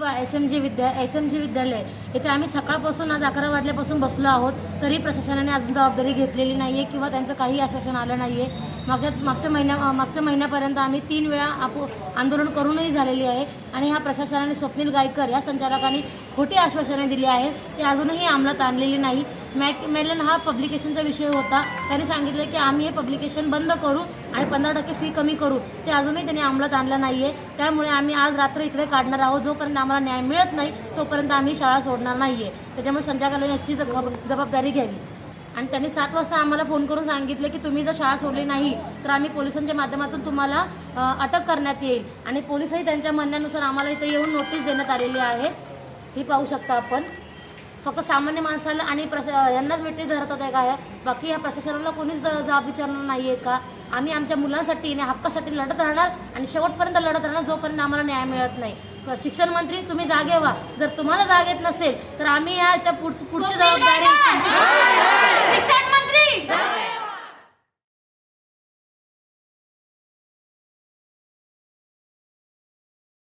किंवा S M G Vidya S M G Vidyalaya इथे आम्ही सकाळपासून आज अकरा वाजल्यापासून बसलो आहोत तरी प्रशासनाने अजून जबाबदारी घेतलेली नाही आहे किंवा त्यांचं काही आश्वासन आलं नाही आहे मागच्या मागच्या महिन्या मागच्या महिन्यापर्यंत आम्ही तीन वेळा आपो आंदोलन करूनही झालेली आहे आणि ह्या प्रशासनाने स्वप्नील गायकर या संचालकांनी खोटी आश्वासने दिली आहेत ते अजूनही अंमलात आणलेली नाही. मॅक मेलन हा पब्लिकेशनचा विषय होता. त्यांनी सांगितलं की आम्ही हे पब्लिकेशन बंद करू आणि पंधरा टक्के फी कमी करू. ते अजूनही त्यांनी अंमलात आणलं नाही आहे त्यामुळे आम्ही आज रात्र इकडे काढणार आहोत. जोपर्यंत आम्हाला न्याय मिळत नाही तोपर्यंत आम्ही शाळा सोडणार नाही आहे त्याच्यामुळे संध्याकाळी याची जब- जबाबदारी घ्यावी. आणि त्यांनी सात वाजता आम्हाला फोन करून सांगितलं की तुम्ही जर शाळा सोडली नाही तर आम्ही पोलिसांच्या माध्यमातून तुम्हाला अटक करण्यात येईल. आणि पोलिसही त्यांच्या म्हणण्यानुसार आम्हाला इथे येऊन नोटीस देण्यात आलेली आहे. ही पाहू शकता आपण. फक्त सामान्य माणसाला आणि प्रशा यांनाच वेटी धरतात आहे काय बाकी या प्रशासनाला कोणीच द- जाब विचारणार नाही आहे का? आम्ही आमच्या मुलांसाठी आणि हक्कासाठी लढत राहणार आणि शेवटपर्यंत लढत राहणार जोपर्यंत आम्हाला न्याय मिळत नाही. शिक्षण मंत्री तुम्ही जागे व्हा. जर तुम्हाला जाग येत नसेल तर आम्ही ह्याच्या पुढ- पुढची जबाबदारी